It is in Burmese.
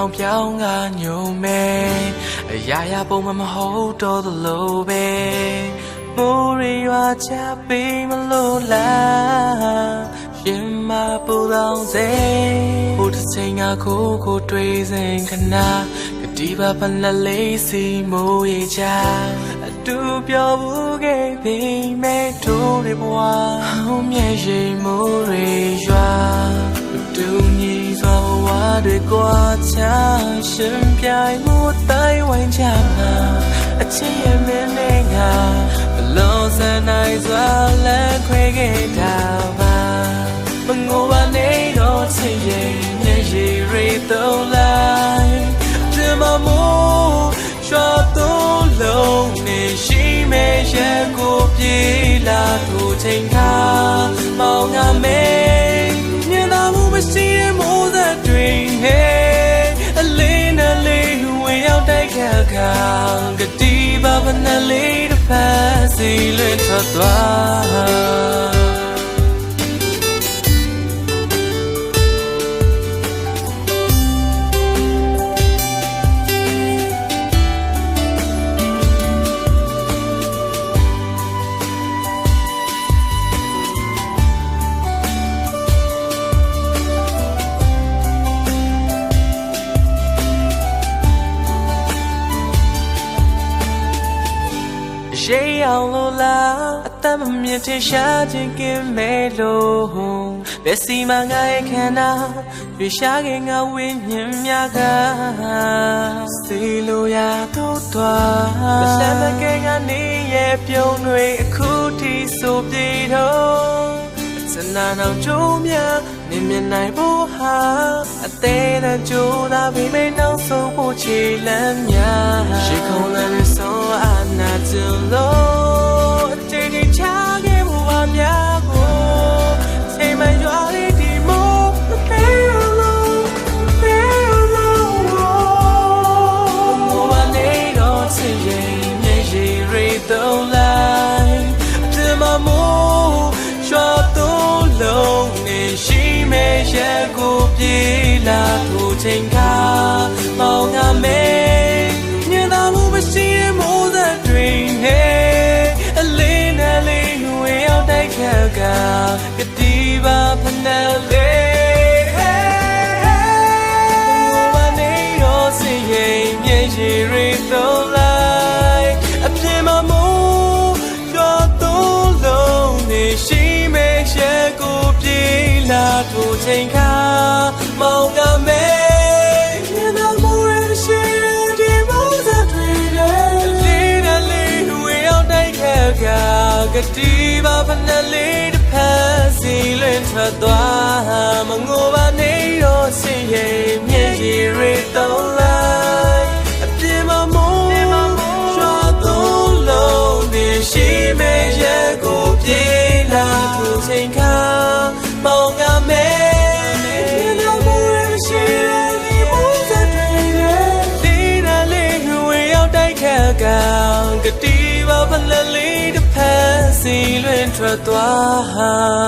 ချိန်တွေရောင်ပြောင်းကညုံမဲ့အရာရာပုံမှန်မဟုတ်တော့သလိုပဲမိုးရီရွာချပေးမလို့လားရှင်မပူလောင်စေဟိုတစ်ချိန်ကကိုကိုတွေ့စဉ်ခဏကတိပါပလက်လေးစီမိုးရေချအတူပြောဘူးခဲ့ပြီမဲ့တို့တွေဘဝဟောင်းမြဲရှိမိုးရီရွာတူညီ စွာဝါတွေကွာချရှင်ပြိုင်မှုတိုင်းဝိုင်းချမှာအချစ်ရဲ့မင်းနဲ့ငါဘလို့စနိုင်စွာလက်ခွဲခဲ့တာပါမငိုပါနဲ့တော့ချစ်ရဲ့မျက်ရည်တွေသုံးလိုက်ဒီမမို့ရွှာသုံး က်စီ ရေအောင်လို့လားအသက်မမြင့်ထင်ရှားခြင်းကင်းမဲ့လို့ဘယ်စီမငါရဲ့ခန္ဓာရွေရှားခင်ငါဝိညာဉ်များကစီလိုရတော့သွားမဆမ်းမကဲကနေရဲ့ပြုံးတွေအခုထိဆိုပြေတော့ စနာနောင်ကြိုးများမြင်မြင်နိုင်ဖို့ဟာအသေးတဲ့ကြိုးသာပြီးမိနောက်ဆုံးဖို့ချီလမ်းများရှိခုံးလည်းဆုံးအနာကျလို့ ရဲ့ကိုပြေးလာသူချိန်ခါမောင်ငါမဲညနာမှုမရှိတဲ့မိုးသက်တွေနဲ့အလေးနဲ့လေးဝင်ရောက်တိုက်ခတ်ကကတိပါဖနယ် မောင်ကမဲညနာမှုရရှိဒီမိုးသက်တွေနဲ့လေးနဲ့လေးဝင်ရောက်တိုက်ခတ်ကကတိပါဖနယ်လေးတစ်ဖက်စီလွင်ထွက်သွားမငိုပါနဲ့ရောစင်ရဲ့မျက်ရည်တွေသုံးလိုက်အပြင်းမမိုးရွာသုံးလုံးနဲ့ရှိမဲ့ရဲ့ကိုပြေးလာသူချိန်ခါမောင်က လက်လေးတစ်ဖက်စီလွင်ထွက်သွား